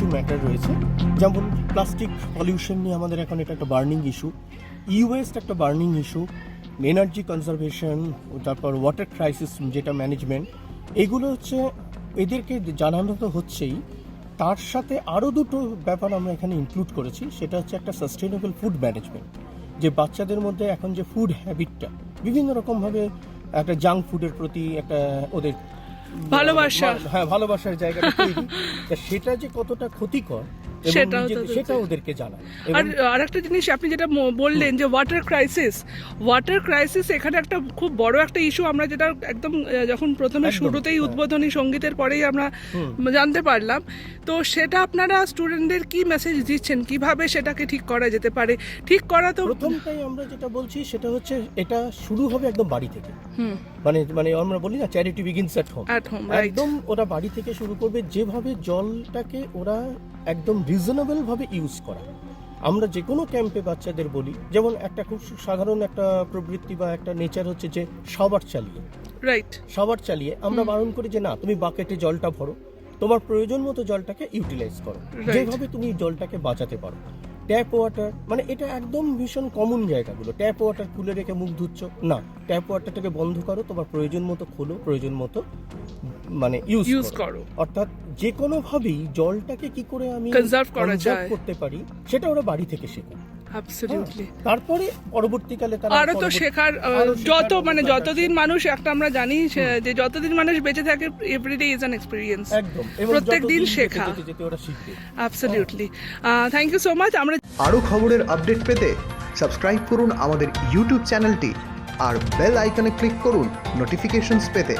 কিছু ম্যাটার রয়েছে। যেমন প্লাস্টিক পলিউশন নিয়ে আমাদের এখন এটা একটা বার্নিং ইস্যু ই একটা বার্নিং ইস্যু এনার্জি কনজারভেশন তারপর ওয়াটার ক্রাইসিস যেটা ম্যানেজমেন্ট এগুলো হচ্ছে এদেরকে জানানো তো হচ্ছেই। তার সাথে আরও দুটো ব্যাপার আমরা এখানে ইনক্লুড করেছি। সেটা হচ্ছে একটা সাস্টেনেবল ফুড ম্যানেজমেন্ট যে বাচ্চাদের মধ্যে এখন যে ফুড হ্যাবিটটা বিভিন্ন রকমভাবে একটা জাঙ্ক ফুডের প্রতি একটা ওদের ভালোবাসা। হ্যাঁ ভালোবাসার জায়গাটা তৈরি সেটা যে কতটা ক্ষতিকর সেটা সেটা ওদেরকে জানায় আর এবং আরেকটা জিনিস আপনি যেটা বললেন যে ওয়াটার ক্রাইসিস ওয়াটার ক্রাইসিস এখানে একটা খুব বড় একটা ইস্যু আমরা যেটা একদম যখন প্রথমে শুরুতেই হ্যাঁ। উদ্বোধনী সঙ্গীতের পরেই আমরা জানতে পারলাম তো সেটা আপনারা স্টুডেন্টদের কি মেসেজ দিচ্ছেন? কীভাবে সেটাকে ঠিক করা যেতে পারে? ঠিক করা তো প্রথমটাই আমরা যেটা বলছি সেটা হচ্ছে এটা শুরু হবে একদম বাড়ি থেকে। মানে মানে আমরা বলি না চ্যারিটি বিগিনস অ্যাট হোম একদম ওরা বাড়ি থেকে শুরু করবে যেভাবে জলটাকে ওরা একদম রিজনেবল ভাবে ইউজ করা। আমরা যে কোনো ক্যাম্পে বাচ্চাদের বলি যেমন একটা খুব সাধারণ একটা প্রবৃত্তি বা একটা নেচার হচ্ছে যে সবার চালিয়ে। রাইট সবার চালিয়ে আমরা বারণ করি যে না তুমি বাকেটে জলটা ভরো। তোমার প্রয়োজন মতো জলটাকে ইউটিলাইজ করো। যেভাবে তুমি জলটাকে বাঁচাতে পারো। ট্যাপ ওয়াটার মানে এটা একদম ভীষণ কমন জায়গাগুলো। ট্যাপ ওয়াটার খুলে রেখে মুখ ধুচ্ছ না। ট্যাপ ওয়াটারটাকে বন্ধ করো তোমার প্রয়োজন মতো খোলো প্রয়োজন মতো মানে ইউজ ইউজ করো। অর্থাৎ যে কোনো ভাবেই জলটাকে কি করে আমি যায়। করতে পারি সেটা ওরা বাড়ি থেকে শেখে। অ্যাবসলিউটলি তারপরে পরবর্তীকালে তারা আরও তো শেখার যত মানে যতদিন মানুষ একটা আমরা জানি যে যতদিন মানুষ বেঁচে থাকে এভরিডে ইজ অ্যান এক্সপিরিয়েন্স একদম প্রত্যেক দিন শেখা। Absolutely thank you so much আমরা আরও খবরের আপডেট পেতে সাবস্ক্রাইব করুন আমাদের ইউটিউব চ্যানেলটি আর বেল আইকনে ক্লিক করুন নোটিফিকেশনস পেতে।